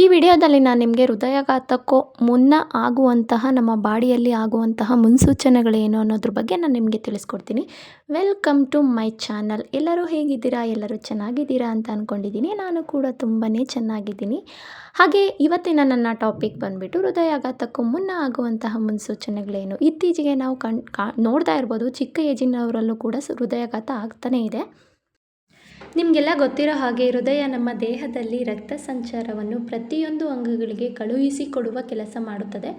ಈ ವಿಡಿಯೋದಲ್ಲಿ ನಾನು ನಿಮಗೆ ಹೃದಯಾಘಾತಕ್ಕೂ ಮುನ್ನ ಆಗುವಂತಹ, ನಮ್ಮ ಬಾಡಿಯಲ್ಲಿ ಆಗುವಂತಹ ಮುನ್ಸೂಚನೆಗಳೇನು ಅನ್ನೋದ್ರ ಬಗ್ಗೆ ನಾನು ನಿಮಗೆ ತಿಳಿಸ್ಕೊಡ್ತೀನಿ. ವೆಲ್ಕಮ್ ಟು ಮೈ ಚಾನಲ್ ಎಲ್ಲರೂ ಹೇಗಿದ್ದೀರಾ? ಎಲ್ಲರೂ ಚೆನ್ನಾಗಿದ್ದೀರಾ ಅಂತ ಅಂದ್ಕೊಂಡಿದ್ದೀನಿ ನಾನು ಕೂಡ ತುಂಬಾ ಚೆನ್ನಾಗಿದ್ದೀನಿ. ಹಾಗೆ ಇವತ್ತಿನ ನನ್ನ ಟಾಪಿಕ್ ಬಂದುಬಿಟ್ಟು ಹೃದಯಾಘಾತಕ್ಕೂ ಮುನ್ನ ಆಗುವಂತಹ ಮುನ್ಸೂಚನೆಗಳೇನು? ಇತ್ತೀಚೆಗೆ ನಾವು ಕಣ್, ಕಾ, ನೋಡ್ತಾ ಇರ್ಬೋದು, ಚಿಕ್ಕ ಏಜಿನವರಲ್ಲೂ ಕೂಡ ಹೃದಯಾಘಾತ ಆಗ್ತಾನೇ ಇದೆ. ನಿಮಗೆಲ್ಲ ಗೊತ್ತಿರೋ ಹಾಗೆ ಹೃದಯ ನಮ್ಮ ದೇಹದಲ್ಲಿ ರಕ್ತ ಸಂಚಾರವನ್ನು ಪ್ರತಿಯೊಂದು ಅಂಗಗಳಿಗೆ ಕಳುಹಿಸಿಕೊಡುವ ಕೆಲಸ ಮಾಡುತ್ತದೆ.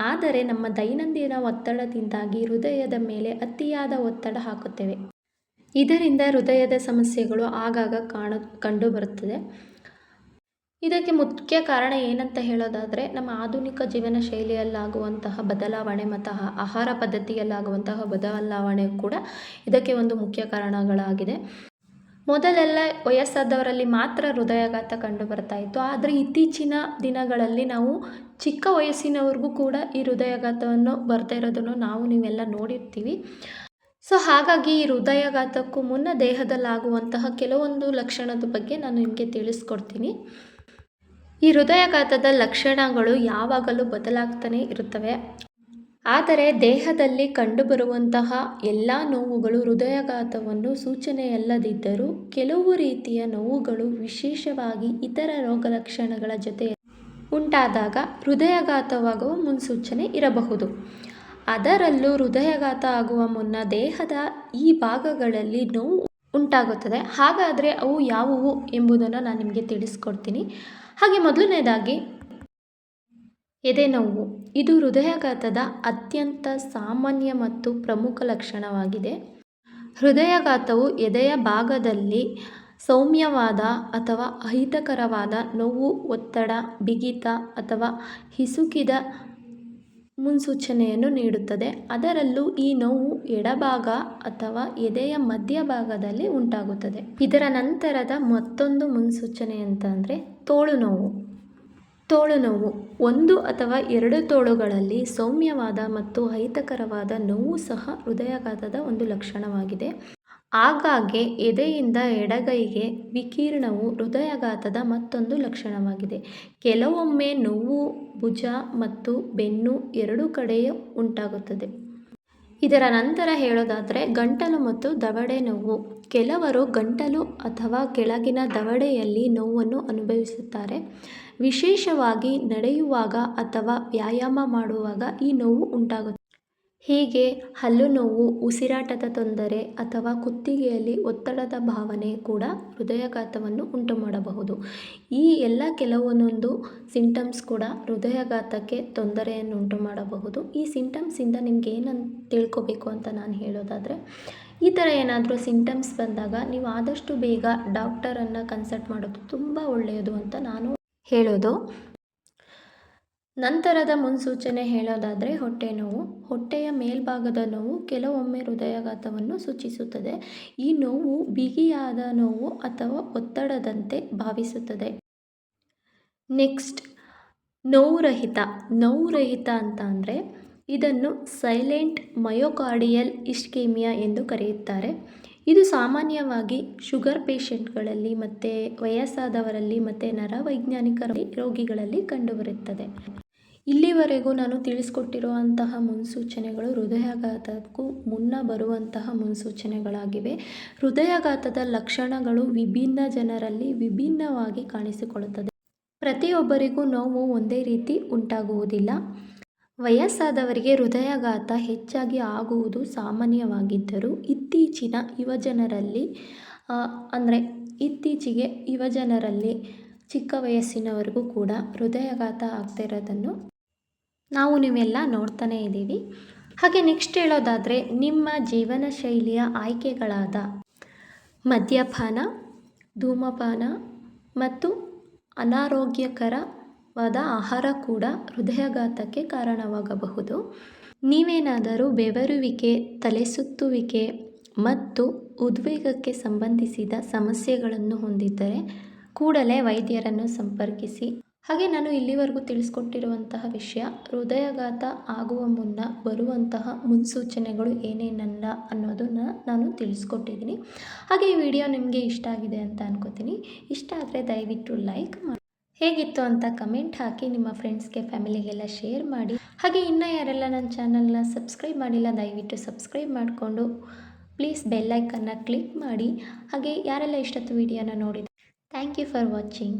ಆದರೆ ನಮ್ಮ ದೈನಂದಿನ ಒತ್ತಡದಿಂದಾಗಿ ಹೃದಯದ ಮೇಲೆ ಅತಿಯಾದ ಒತ್ತಡ ಹಾಕುತ್ತೇವೆ. ಇದರಿಂದ ಹೃದಯದ ಸಮಸ್ಯೆಗಳು ಆಗಾಗ ಕಾಣ ಕಂಡುಬರುತ್ತದೆ ಇದಕ್ಕೆ ಮುಖ್ಯ ಕಾರಣ ಏನಂತ ಹೇಳೋದಾದರೆ, ನಮ್ಮ ಆಧುನಿಕ ಜೀವನ ಶೈಲಿಯಲ್ಲಾಗುವಂತಹ ಬದಲಾವಣೆ ಮತ್ತು ಆಹಾರ ಪದ್ಧತಿಯಲ್ಲಾಗುವಂತಹ ಬದಲಾವಣೆ ಕೂಡ ಇದಕ್ಕೆ ಒಂದು ಮುಖ್ಯ ಕಾರಣಗಳಾಗಿದೆ. ಮೊದಲೆಲ್ಲ ವಯಸ್ಸಾದವರಲ್ಲಿ ಮಾತ್ರ ಹೃದಯಾಘಾತ ಕಂಡು ಬರ್ತಾ ಇತ್ತು. ಆದರೆ ಇತ್ತೀಚಿನ ದಿನಗಳಲ್ಲಿ ನಾವು ಚಿಕ್ಕ ವಯಸ್ಸಿನವ್ರಿಗೂ ಕೂಡ ಈ ಹೃದಯಾಘಾತವನ್ನು ಬರ್ತಾ ಇರೋದನ್ನು ನಾವು ನೀವೆಲ್ಲ ನೋಡಿರ್ತೀವಿ. ಸೊ, ಹಾಗಾಗಿ ಈ ಹೃದಯಾಘಾತಕ್ಕೂ ಮುನ್ನ ದೇಹದಲ್ಲಾಗುವಂತಹ ಕೆಲವೊಂದು ಲಕ್ಷಣದ ಬಗ್ಗೆ ನಾನು ನಿಮಗೆ ತಿಳಿಸ್ಕೊಡ್ತೀನಿ. ಈ ಹೃದಯಾಘಾತದ ಲಕ್ಷಣಗಳು ಯಾವಾಗಲೂ ಬದಲಾಗ್ತಾನೆ ಇರುತ್ತವೆ. ಆದರೆ ದೇಹದಲ್ಲಿ ಕಂಡುಬರುವಂತಹ ಎಲ್ಲ ನೋವುಗಳು ಹೃದಯಾಘಾತವನ್ನು ಸೂಚನೆಯಲ್ಲದಿದ್ದರೂ ಕೆಲವು ರೀತಿಯ ನೋವುಗಳು ವಿಶೇಷವಾಗಿ ಇತರ ರೋಗಲಕ್ಷಣಗಳ ಜೊತೆ ಉಂಟಾದಾಗ ಹೃದಯಾಘಾತವಾಗುವ ಮುನ್ಸೂಚನೆ ಇರಬಹುದು. ಅದರಲ್ಲೂ ಹೃದಯಾಘಾತ ಆಗುವ ಮುನ್ನ ದೇಹದ ಈ ಭಾಗಗಳಲ್ಲಿ ನೋವು ಉಂಟಾಗುತ್ತದೆ. ಹಾಗಾದರೆ ಅವು ಯಾವುವು ಎಂಬುದನ್ನು ನಾನು ನಿಮಗೆ ತಿಳಿಸ್ಕೊಡ್ತೀನಿ. ಹಾಗೆ ಮೊದಲನೇದಾಗಿ ಎದೆ ನೋವು. ಇದು ಹೃದಯಾಘಾತದ ಅತ್ಯಂತ ಸಾಮಾನ್ಯ ಮತ್ತು ಪ್ರಮುಖ ಲಕ್ಷಣವಾಗಿದೆ. ಹೃದಯಾಘಾತವು ಎದೆಯ ಭಾಗದಲ್ಲಿ ಸೌಮ್ಯವಾದ ಅಥವಾ ಅಹಿತಕರವಾದ ನೋವು, ಒತ್ತಡ, ಬಿಗಿತ ಅಥವಾ ಹಿಸುಕಿದ ಮುನ್ಸೂಚನೆಯನ್ನು ನೀಡುತ್ತದೆ. ಅದರಲ್ಲೂ ಈ ನೋವು ಎಡಭಾಗ ಅಥವಾ ಎದೆಯ ಮಧ್ಯಭಾಗದಲ್ಲಿ ಉಂಟಾಗುತ್ತದೆ. ಇದರ ನಂತರದ ಮತ್ತೊಂದು ಮುನ್ಸೂಚನೆ ಅಂತಂದರೆ ತೋಳು ನೋವು. ತೋಳು ನೋವು. ಒಂದು ಅಥವಾ ಎರಡು ತೋಳುಗಳಲ್ಲಿ ಸೌಮ್ಯವಾದ ಮತ್ತು ಅಹಿತಕರವಾದ ನೋವು ಸಹ ಹೃದಯಾಘಾತದ ಒಂದು ಲಕ್ಷಣವಾಗಿದೆ. ಆಗಾಗ್ಗೆ ಎದೆಯಿಂದ ಎಡಗೈಗೆ ವಿಕಿರಣವು ಹೃದಯಾಘಾತದ ಮತ್ತೊಂದು ಲಕ್ಷಣವಾಗಿದೆ. ಕೆಲವೊಮ್ಮೆ ನೋವು, ಭುಜ ಮತ್ತು ಬೆನ್ನು ಎರಡೂ ಕಡೆಯೂ ಉಂಟಾಗುತ್ತದೆ. ಇದರ ನಂತರ ಹೇಳೋದಾದರೆ ಗಂಟಲು ಮತ್ತು ದವಡೆ ನೋವು. ಕೆಲವರು ಗಂಟಲು ಅಥವಾ ಕೆಳಗಿನ ದವಡೆಯಲ್ಲಿ ನೋವನ್ನು ಅನುಭವಿಸುತ್ತಾರೆ. ವಿಶೇಷವಾಗಿ ನಡೆಯುವಾಗ ಅಥವಾ ವ್ಯಾಯಾಮ ಮಾಡುವಾಗ ಈ ನೋವು ಉಂಟಾಗುತ್ತೆ ಹೀಗೆ ಹಲ್ಲು ನೋವು, ಉಸಿರಾಟದ ತೊಂದರೆ ಅಥವಾ ಕುತ್ತಿಗೆಯಲ್ಲಿ ಒತ್ತಡದ ಭಾವನೆ ಕೂಡ ಹೃದಯಾಘಾತವನ್ನು ಉಂಟು ಮಾಡಬಹುದು ಈ ಎಲ್ಲ ಕೆಲವೊಂದೊಂದು ಸಿಂಟಮ್ಸ್ ಕೂಡ ಹೃದಯಾಘಾತಕ್ಕೆ ತೊಂದರೆಯನ್ನು ಉಂಟು ಮಾಡಬಹುದು ಈ ಸಿಂಟಮ್ಸಿಂದ ನಿಮ್ಗೆ ಏನಂತ ತಿಳ್ಕೊಬೇಕು ಅಂತ ನಾನು ಹೇಳೋದಾದರೆ, ಈ ಥರ ಏನಾದರೂ ಸಿಂಟಮ್ಸ್ ಬಂದಾಗ ನೀವು ಆದಷ್ಟು ಬೇಗ ಡಾಕ್ಟರನ್ನು ಕನ್ಸಲ್ಟ್ ಮಾಡೋದು ತುಂಬ ಒಳ್ಳೆಯದು ಅಂತ ನಾನು ಹೇಳೋದು. ನಂತರದ ಮುನ್ಸೂಚನೆ ಹೇಳೋದಾದರೆ ಹೊಟ್ಟೆ ನೋವು. ಹೊಟ್ಟೆಯ ಮೇಲ್ಭಾಗದ ನೋವು ಕೆಲವೊಮ್ಮೆ ಹೃದಯಾಘಾತವನ್ನು ಸೂಚಿಸುತ್ತದೆ. ಈ ನೋವು ಬಿಗಿಯಾದ ನೋವು ಅಥವಾ ಒತ್ತಡದಂತೆ ಭಾವಿಸುತ್ತದೆ. ನೆಕ್ಸ್ಟ್, ನೋವುರಹಿತ. ನೋವುರಹಿತ ಅಂತ ಅಂದರೆ ಇದನ್ನು ಸೈಲೆಂಟ್ ಮಯೋಕಾರ್ಡಿಯಲ್ ಇಷ್ಕೇಮಿಯಾ ಎಂದು ಕರೆಯುತ್ತಾರೆ. ಇದು ಸಾಮಾನ್ಯವಾಗಿ ಶುಗರ್ ಪೇಷಂಟ್ಗಳಲ್ಲಿ ಮತ್ತು ವಯಸ್ಸಾದವರಲ್ಲಿ ಮತ್ತು ನರವೈಜ್ಞಾನಿಕ ರೋಗಿಗಳಲ್ಲಿ ಕಂಡುಬರುತ್ತದೆ. ಇಲ್ಲಿವರೆಗೂ ನಾನು ತಿಳಿಸ್ಕೊಟ್ಟಿರುವಂತಹ ಮುನ್ಸೂಚನೆಗಳು ಹೃದಯಾಘಾತಕ್ಕೂ ಮುನ್ನ ಬರುವಂತಹ ಮುನ್ಸೂಚನೆಗಳಾಗಿವೆ. ಹೃದಯಾಘಾತದ ಲಕ್ಷಣಗಳು ವಿಭಿನ್ನ ಜನರಲ್ಲಿ ವಿಭಿನ್ನವಾಗಿ ಕಾಣಿಸಿಕೊಳ್ಳುತ್ತದೆ. ಪ್ರತಿಯೊಬ್ಬರಿಗೂ ನೋವು ಒಂದೇ ರೀತಿ ಉಂಟಾಗುವುದಿಲ್ಲ. ವಯಸ್ಸಾದವರಿಗೆ ಹೃದಯಾಘಾತ ಹೆಚ್ಚಾಗಿ ಆಗುವುದು ಸಾಮಾನ್ಯವಾಗಿದ್ದರೂ ಇತ್ತೀಚಿನ ಯುವಜನರಲ್ಲಿ ಅಂದರೆ ಇತ್ತೀಚೆಗೆ ಯುವಜನರಲ್ಲಿ ಚಿಕ್ಕ ವಯಸ್ಸಿನವರೆಗೂ ಕೂಡ ಹೃದಯಾಘಾತ ಆಗ್ತಿರೋದನ್ನು ನಾವು ನೀವೆಲ್ಲ ನೋಡ್ತಾನೇ ಇದ್ದೀವಿ. ಹಾಗೆ ನೆಕ್ಸ್ಟ್ ಹೇಳೋದಾದರೆ, ನಿಮ್ಮ ಜೀವನ ಶೈಲಿಯ ಆಯ್ಕೆಗಳಾದ ಮದ್ಯಪಾನ, ಧೂಮಪಾನ ಮತ್ತು ಅನಾರೋಗ್ಯಕರವಾದ ಆಹಾರ ಕೂಡ ಹೃದಯಾಘಾತಕ್ಕೆ ಕಾರಣವಾಗಬಹುದು. ನೀವೇನಾದರೂ ಬೆವರುವಿಕೆ ತಲೆ ಸುತ್ತುವಿಕೆ ಮತ್ತು ಉದ್ವೇಗಕ್ಕೆ ಸಂಬಂಧಿಸಿದ ಸಮಸ್ಯೆಗಳನ್ನು ಹೊಂದಿದ್ದರೆ ಕೂಡಲೇ ವೈದ್ಯರನ್ನು ಸಂಪರ್ಕಿಸಿ. ಹಾಗೆ ನಾನು ಇಲ್ಲಿವರೆಗೂ ತಿಳಿಸ್ಕೊಟ್ಟಿರುವಂತಹ ವಿಷಯ, ಹೃದಯಾಘಾತ ಆಗುವ ಮುನ್ನ ಬರುವಂತಹ ಮುನ್ಸೂಚನೆಗಳು ಏನೇನಲ್ಲ ಅನ್ನೋದನ್ನು ನಾನು ತಿಳಿಸ್ಕೊಟ್ಟಿದ್ದೀನಿ. ಹಾಗೆ ಈ ವಿಡಿಯೋ ನಿಮಗೆ ಇಷ್ಟ ಆಗಿದೆ ಅಂತ ಅನ್ಕೋತೀನಿ. ಇಷ್ಟ ಆದರೆ ದಯವಿಟ್ಟು ಲೈಕ್ ಮಾಡಿ, ಹೇಗಿತ್ತು ಅಂತ ಕಮೆಂಟ್ ಹಾಕಿ ನಿಮ್ಮ ಫ್ರೆಂಡ್ಸ್ಗೆ ಫ್ಯಾಮಿಲಿಗೆಲ್ಲ ಶೇರ್ ಮಾಡಿ. ಹಾಗೆ ಇನ್ನೂ ಯಾರೆಲ್ಲ ನನ್ನ ಚಾನಲ್ನ ಸಬ್ಸ್ಕ್ರೈಬ್ ಮಾಡಿಲ್ಲ, ದಯವಿಟ್ಟು ಸಬ್ಸ್ಕ್ರೈಬ್ ಮಾಡಿಕೊಂಡು ಪ್ಲೀಸ್ ಬೆಲ್ಲೈಕನ್ನ ಕ್ಲಿಕ್ ಮಾಡಿ ಹಾಗೆ ಯಾರೆಲ್ಲ ಇಷ್ಟೊತ್ತು ವಿಡಿಯೋನ ನೋಡಿದ ಥ್ಯಾಂಕ್ ಯು ಫಾರ್ ವಾಚಿಂಗ್.